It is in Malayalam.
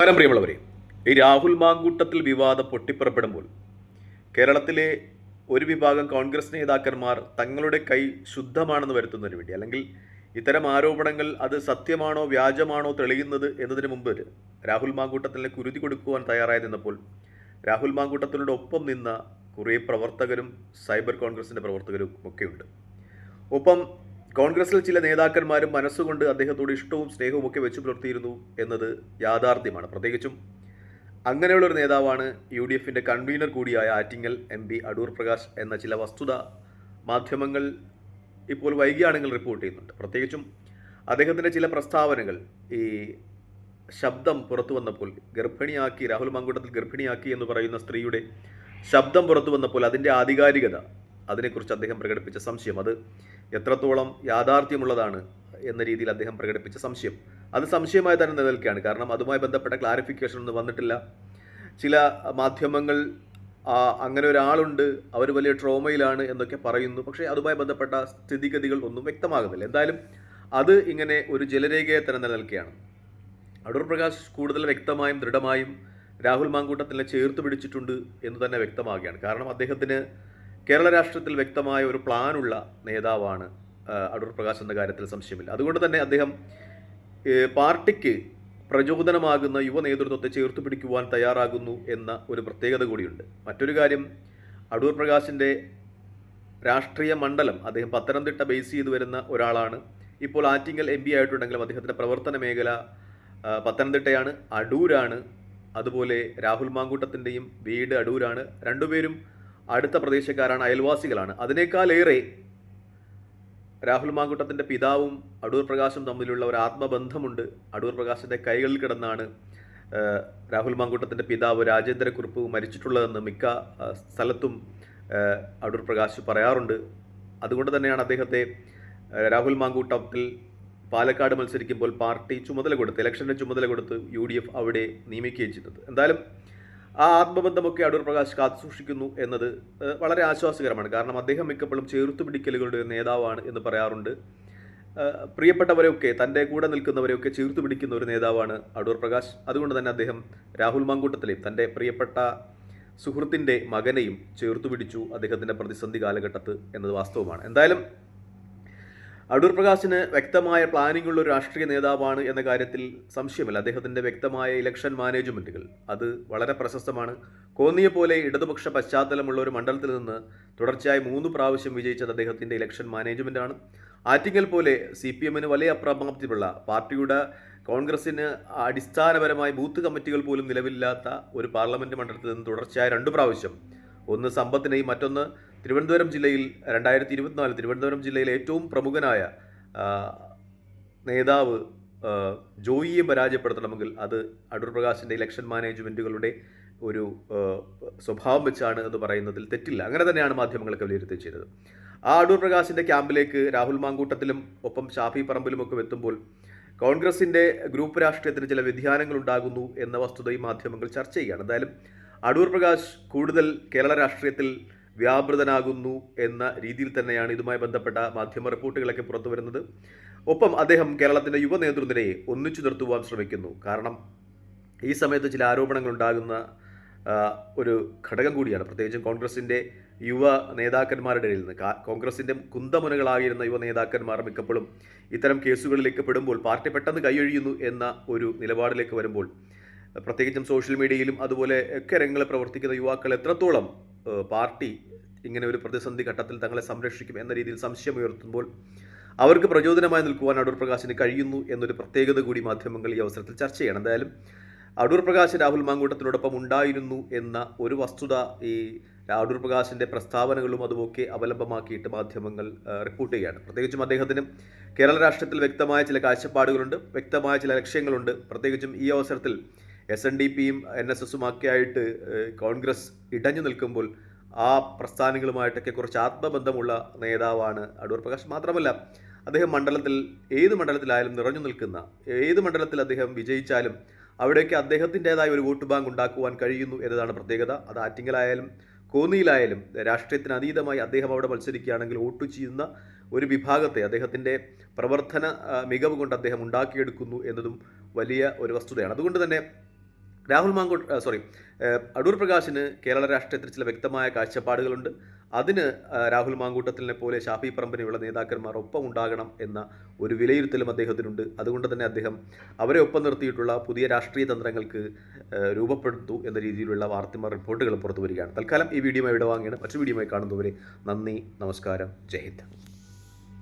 നമസ്കാരം പ്രിയമുള്ളവരെ. ഈ രാഹുൽ മാങ്കൂട്ടത്തിൽ വിവാദം പൊട്ടിപ്പുറപ്പെടുമ്പോൾ കേരളത്തിലെ ഒരു വിഭാഗം കോൺഗ്രസ് നേതാക്കന്മാർ തങ്ങളുടെ കൈ ശുദ്ധമാണെന്ന് വരുത്തുന്നതിന് വേണ്ടി അല്ലെങ്കിൽ ഇത്തരം ആരോപണങ്ങൾ അത് സത്യമാണോ വ്യാജമാണോ തെളിയുന്നത് എന്നതിന് മുമ്പ് രാഹുൽ മാങ്കൂട്ടത്തിനെ കുരുതി കൊടുക്കുവാൻ തയ്യാറായി നിന്നപ്പോൾ രാഹുൽ മാങ്കൂട്ടത്തിനോട് ഒപ്പം നിന്ന കുറേ പ്രവർത്തകരും സൈബർ കോൺഗ്രസിന്റെ പ്രവർത്തകരും ഒക്കെയുണ്ട് ഒപ്പം കോൺഗ്രസിൽ ചില നേതാക്കന്മാരും മനസ്സുകൊണ്ട് അദ്ദേഹത്തോട് ഇഷ്ടവും സ്നേഹവും ഒക്കെ വെച്ചു പുലർത്തിയിരുന്നു എന്നത് യാഥാർത്ഥ്യമാണ്. പ്രത്യേകിച്ചും അങ്ങനെയുള്ളൊരു നേതാവാണ് യു ഡി എഫിന്റെ കൺവീനർ കൂടിയായ ആറ്റിങ്ങൽ എം പി അടൂർ പ്രകാശ് എന്ന ചില വസ്തുത മാധ്യമങ്ങൾ ഇപ്പോൾ വൈകിയാണെങ്കിൽ റിപ്പോർട്ട് ചെയ്യുന്നുണ്ട്. പ്രത്യേകിച്ചും അദ്ദേഹത്തിന്റെ ചില പ്രസ്താവനകൾ ഈ ശബ്ദം പുറത്തു വന്നപ്പോൾ ഗർഭിണിയാക്കി രാഹുൽ മങ്കൂട്ടത്തിൽ ഗർഭിണിയാക്കി എന്ന് പറയുന്ന സ്ത്രീയുടെ ശബ്ദം പുറത്തു വന്നപ്പോൾ അതിന്റെ ആധികാരികത അതിനെക്കുറിച്ച് അദ്ദേഹം പ്രകടിപ്പിച്ച സംശയം. അത് എത്രത്തോളം യാഥാർത്ഥ്യമുള്ളതാണ് എന്ന രീതിയിൽ അദ്ദേഹം പ്രകടിപ്പിച്ച സംശയം. അത് സംശയമായി തന്നെ നിലനിൽക്കുകയാണ്. കാരണം അതുമായി ബന്ധപ്പെട്ട ക്ലാരിഫിക്കേഷൻ ഒന്നും വന്നിട്ടില്ല. ചില മാധ്യമങ്ങൾ അങ്ങനെ ഒരാളുണ്ട് അവർ വലിയ ട്രോമയിലാണ് എന്നൊക്കെ പറയുന്നു. പക്ഷേ അതുമായി ബന്ധപ്പെട്ട സ്ഥിതിഗതികൾ ഒന്നും വ്യക്തമാകുന്നില്ല. എന്തായാലും അത് ഇങ്ങനെ ഒരു ജലരേഖയെ തന്നെ നിലനിൽക്കുകയാണ്. അടൂർ പ്രകാശ് കൂടുതൽ വ്യക്തമായും ദൃഢമായും രാഹുൽ മാങ്കൂട്ടത്തിനെ ചേർത്ത് പിടിച്ചിട്ടുണ്ട് എന്ന് തന്നെ വ്യക്തമാകുകയാണ്. കാരണം അദ്ദേഹത്തിന് കേരള രാഷ്ട്രത്തിൽ വ്യക്തമായ ഒരു പ്ലാനുള്ള നേതാവാണ് അടൂർ പ്രകാശ് എന്ന കാര്യത്തിൽ സംശയമില്ല. അതുകൊണ്ട് തന്നെ അദ്ദേഹം പാർട്ടിക്ക് പ്രചോദനമാകുന്ന യുവ നേതൃത്വത്തെ ചേർത്ത് പിടിക്കുവാൻ തയ്യാറാകുന്നു എന്ന ഒരു പ്രത്യേകത കൂടിയുണ്ട്. മറ്റൊരു കാര്യം അടൂർ പ്രകാശിന്റെ രാഷ്ട്രീയ മണ്ഡലം അദ്ദേഹം പത്തനംതിട്ട ബേസ് ചെയ്തു വരുന്ന ഒരാളാണ്. ഇപ്പോൾ ആറ്റിങ്ങൽ എം പി ആയിട്ടുണ്ടെങ്കിലും അദ്ദേഹത്തിന്റെ പ്രവർത്തന മേഖല പത്തനംതിട്ടയാണ് അടൂരാണ്. അതുപോലെ രാഹുൽ മാങ്കൂട്ടത്തിന്റെയും വീട് അടൂരാണ്. രണ്ടുപേരും അടുത്ത പ്രദേശക്കാരാണ് അയൽവാസികളാണ്. അതിനേക്കാളേറെ രാഹുൽ മാങ്കുട്ടത്തിന്റെ പിതാവും അടൂർ പ്രകാശും തമ്മിലുള്ള ഒരു ആത്മബന്ധമുണ്ട്. അടൂർ പ്രകാശിന്റെ കൈകളിൽ കിടന്നാണ് രാഹുൽ മാങ്കുട്ടത്തിന്റെ പിതാവ് രാജേന്ദ്രക്കുറിപ്പ് മരിച്ചിട്ടുള്ളതെന്ന് മിക്ക സ്ഥലത്തും അടൂർ പ്രകാശ് പറയാറുണ്ട്. അതുകൊണ്ട് തന്നെയാണ് അദ്ദേഹത്തെ രാഹുൽ മാങ്കൂട്ടത്തിൽ പാലക്കാട് മത്സരിക്കുമ്പോൾ പാർട്ടി ചുമതല കൊടുത്ത് ഇലക്ഷന്റെ ചുമതല കൊടുത്ത് യു ഡി എഫ് അവിടെ നിയമിക്കുകയും ചെയ്തത്. എന്തായാലും ആ ആത്മബന്ധമൊക്കെ അടൂർ പ്രകാശ് കാത്തു സൂക്ഷിക്കുന്നു എന്നത് വളരെ ആശ്വാസകരമാണ്. കാരണം അദ്ദേഹം മിക്കപ്പോഴും ചേർത്തു പിടിക്കലുകളുടെ നേതാവാണ് എന്ന് പറയാറുണ്ട്. പ്രിയപ്പെട്ടവരെയൊക്കെ തന്റെ കൂടെ നിൽക്കുന്നവരെയൊക്കെ ചേർത്ത് പിടിക്കുന്ന ഒരു നേതാവാണ് അടൂർ പ്രകാശ്. അതുകൊണ്ട് തന്നെ അദ്ദേഹം രാഹുൽ മാങ്കൂട്ടത്തിലെയും തന്റെ പ്രിയപ്പെട്ട സുഹൃത്തിന്റെ മകനെയും ചേർത്തു പിടിച്ചു അദ്ദേഹത്തിന്റെ പ്രതിസന്ധി കാലഘട്ടത്ത് എന്നത് വാസ്തവമാണ്. എന്തായാലും അടൂർ പ്രകാശിന് വ്യക്തമായ പ്ലാനിംഗ് ഉള്ള ഒരു രാഷ്ട്രീയ നേതാവാണ് എന്ന കാര്യത്തിൽ സംശയമില്ല. അദ്ദേഹത്തിന്റെ വ്യക്തമായ ഇലക്ഷൻ മാനേജ്മെന്റുകൾ അത് വളരെ പ്രശസ്തമാണ്. കോന്നിയെ പോലെ ഇടതുപക്ഷ പശ്ചാത്തലമുള്ള ഒരു മണ്ഡലത്തിൽ നിന്ന് തുടർച്ചയായി മൂന്ന് പ്രാവശ്യം വിജയിച്ചത് അദ്ദേഹത്തിന്റെ ഇലക്ഷൻ മാനേജ്മെന്റാണ് ആറ്റിങ്ങൽ പോലെ സി പി എമ്മിന് വലിയ അപ്രാപ്തിയുള്ള പാർട്ടിയുടെ കോൺഗ്രസിന് അടിസ്ഥാനപരമായി ബൂത്ത് കമ്മിറ്റികൾ പോലും നിലവിലില്ലാത്ത ഒരു പാർലമെന്റ് മണ്ഡലത്തിൽ നിന്ന് തുടർച്ചയായ രണ്ട് പ്രാവശ്യം. ഒന്ന് സമ്പത്തിനെയും മറ്റൊന്ന് തിരുവനന്തപുരം ജില്ലയിൽ രണ്ടായിരത്തി ഇരുപത്തിനാല് തിരുവനന്തപുരം ജില്ലയിലെ ഏറ്റവും പ്രമുഖനായ നേതാവ് ജോയിയെ പരാജയപ്പെടുത്തണമെങ്കിൽ അത് അടൂർ പ്രകാശിന്റെ ഇലക്ഷൻ മാനേജ്മെന്റുകളുടെ ഒരു സ്വഭാവം വെച്ചാണ് എന്ന് പറയുന്നതിൽ തെറ്റില്ല. അങ്ങനെ തന്നെയാണ് മാധ്യമങ്ങളൊക്കെ വിലയിരുത്തി ചെയ്തത്. ആ അടൂർ പ്രകാശിന്റെ ക്യാമ്പിലേക്ക് രാഹുൽ മാങ്കൂട്ടത്തിലും ഒപ്പം ഷാഫി പറമ്പിലും ഒക്കെ എത്തുമ്പോൾ കോൺഗ്രസിന്റെ ഗ്രൂപ്പ് രാഷ്ട്രീയത്തിന് ചില വ്യതിയാനങ്ങൾ ഉണ്ടാകുന്നു എന്ന വസ്തുത വസ്തുതയും മാധ്യമങ്ങൾ ചർച്ച ചെയ്യുകയാണ്. എന്തായാലും അടൂർ പ്രകാശ് കൂടുതൽ കേരള രാഷ്ട്രീയത്തിൽ വ്യാപൃതനാകുന്നു എന്ന രീതിയിൽ തന്നെയാണ് ഇതുമായി ബന്ധപ്പെട്ട മാധ്യമ റിപ്പോർട്ടുകളൊക്കെ പുറത്തു വരുന്നത്. ഒപ്പം അദ്ദേഹം കേരളത്തിന്റെ യുവ നേതൃത്വത്തിനെ ഒന്നിച്ചു നിർത്തുവാൻ ശ്രമിക്കുന്നു. കാരണം ഈ സമയത്ത് ചില ആരോപണങ്ങൾ ഉണ്ടാകുന്ന ഒരു ഘടകം കൂടിയാണ്. പ്രത്യേകിച്ചും കോൺഗ്രസിന്റെ യുവ നേതാക്കന്മാരുടെ ഇടയിൽ നിന്ന്. കോൺഗ്രസിന്റെ കുന്തമുനകളായിരുന്ന യുവ നേതാക്കന്മാർ മിക്കപ്പോഴും ഇത്തരം കേസുകളിലേക്ക് പെടുമ്പോൾ പാർട്ടി പെട്ടെന്ന് കൈയൊഴിയുന്നു എന്ന ഒരു നിലപാടിലേക്ക് വരുമ്പോൾ പ്രത്യേകിച്ചും സോഷ്യൽ മീഡിയയിലും അതുപോലെ ഒക്കെ രംഗങ്ങളിൽ പ്രവർത്തിക്കുന്ന യുവാക്കൾ എത്രത്തോളം പാർട്ടി ഇങ്ങനെ ഒരു പ്രതിസന്ധി ഘട്ടത്തിൽ തങ്ങളെ സംരക്ഷിക്കും എന്ന രീതിയിൽ സംശയമുയർത്തുമ്പോൾ അവർക്ക് പ്രചോദനമായി നിൽക്കുവാൻ അടൂർ പ്രകാശിന് കഴിയുന്നു എന്നൊരു പ്രത്യേകത കൂടി മാധ്യമങ്ങൾ ഈ അവസരത്തിൽ ചർച്ച ചെയ്യണം. എന്തായാലും അടൂർ പ്രകാശ് രാഹുൽ മാങ്കൂട്ടത്തിനോടൊപ്പം ഉണ്ടായിരുന്നു എന്ന ഒരു വസ്തുത ഈ അടൂർ പ്രകാശിന്റെ പ്രസ്താവനകളും അതുമൊക്കെ അവലംബമാക്കിയിട്ട് മാധ്യമങ്ങൾ റിപ്പോർട്ട് ചെയ്യുകയാണ്. പ്രത്യേകിച്ചും അദ്ദേഹത്തിന് കേരള രാഷ്ട്രീയത്തിൽ വ്യക്തമായ ചില കാഴ്ചപ്പാടുകളുണ്ട് വ്യക്തമായ ചില ലക്ഷ്യങ്ങളുണ്ട്. പ്രത്യേകിച്ചും ഈ അവസരത്തിൽ എസ് എൻ ഡി പിയും എൻ എസ് എസും ഒക്കെ ആയിട്ട് കോൺഗ്രസ് ഇടഞ്ഞു നിൽക്കുമ്പോൾ ആ പ്രസ്ഥാനങ്ങളുമായിട്ടൊക്കെ കുറച്ച് ആത്മബന്ധമുള്ള നേതാവാണ് അടൂർ പ്രകാശ്. മാത്രമല്ല അദ്ദേഹം മണ്ഡലത്തിൽ ഏത് മണ്ഡലത്തിലായാലും നിറഞ്ഞു നിൽക്കുന്ന ഏത് മണ്ഡലത്തിൽ അദ്ദേഹം വിജയിച്ചാലും അവിടെയൊക്കെ അദ്ദേഹത്തിന്റെതായ ഒരു വോട്ട് ബാങ്ക് ഉണ്ടാക്കുവാൻ കഴിയുന്നു എന്നതാണ് പ്രത്യേകത. അത് ആറ്റിങ്ങലായാലും കോന്നിയിലായാലും രാഷ്ട്രീയത്തിന് അതീതമായി അദ്ദേഹം അവിടെ മത്സരിക്കുകയാണെങ്കിൽ വോട്ട് ചെയ്യുന്ന ഒരു വിഭാഗത്തെ അദ്ദേഹത്തിന്റെ പ്രവർത്തന മികവ് കൊണ്ട് അദ്ദേഹം ഉണ്ടാക്കിയെടുക്കുന്നു എന്നതും വലിയ ഒരു വസ്തുതയാണ്. അതുകൊണ്ട് തന്നെ രാഹുൽ മാങ്കോട്ട് സോറി അടൂർ പ്രകാശിന് കേരള രാഷ്ട്രീയത്തിൽ ചില വ്യക്തമായ കാഴ്ചപ്പാടുകളുണ്ട്. അതിന് രാഹുൽ മാങ്കൂട്ടത്തിനെ പോലെ ഷാഫി പറമ്പിനെയുള്ള നേതാക്കന്മാർ ഒപ്പം ഉണ്ടാകണം എന്ന ഒരു വിലയിരുത്തലും അദ്ദേഹത്തിനുണ്ട്. അതുകൊണ്ട് തന്നെ അദ്ദേഹം അവരെ ഒപ്പം നിർത്തിയിട്ടുള്ള പുതിയ രാഷ്ട്രീയ തന്ത്രങ്ങൾക്ക് രൂപപ്പെടുത്തു എന്ന രീതിയിലുള്ള വാർത്തമാർ റിപ്പോർട്ടുകൾ പുറത്തു വരികയാണ്. തൽക്കാലം ഈ വീഡിയോ ഇവിടെ വാങ്ങിയാണ്. മറ്റു വീഡിയോയുമായി കാണുന്നവരെ നന്ദി നമസ്കാരം. ജയ് ഹിന്ദ്.